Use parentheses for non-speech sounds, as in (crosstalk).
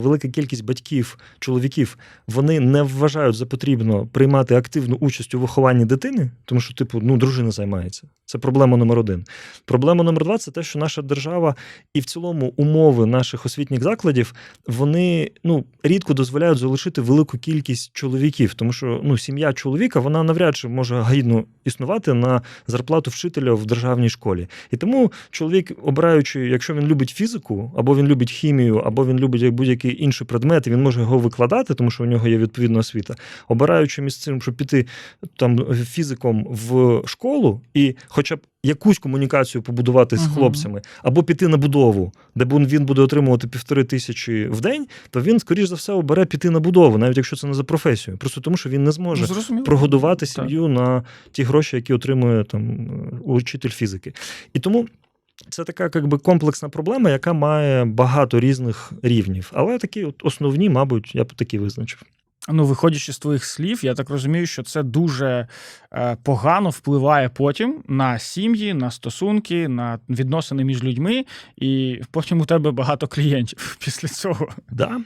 Велика кількість батьків, чоловіків, вони не вважають за потрібно приймати активну участь у вихованні дитини, тому що, типу, ну, дружина займається. Це проблема номер один. Проблема номер два це те, що наша держава і в цілому умови наших освітніх закладів вони ну, рідко дозволяють залишити велику кількість чоловіків, тому що ну, сім'я чоловіка вона навряд чи може гідно існувати на зарплату вчителя в державній школі. І тому чоловік, обираючи, якщо він любить фізику, або він любить хімію, або він любить будь-який інший предмет, він може його викладати, тому що у нього є відповідна освіта, обираючи між цим, щоб піти там фізиком в школу і хоча б якусь комунікацію побудувати з Мгм. хлопцями, або піти на будову, де він буде отримувати півтори тисячі в день, то він, скоріш за все, обере піти на будову, навіть якщо це не за професію. Просто тому, що він не зможе зрозуміло. прогодувати Так. сім'ю на ті гроші, які отримує там учитель фізики. І тому. Це така якби комплексна проблема, яка має багато різних рівнів. Але такі от основні, мабуть, я б такі визначив. Ну, виходячи з твоїх слів, я так розумію, що це дуже е, погано впливає потім на сім'ї, на стосунки, на відносини між людьми, і потім у тебе багато клієнтів (laughs) після цього. Да,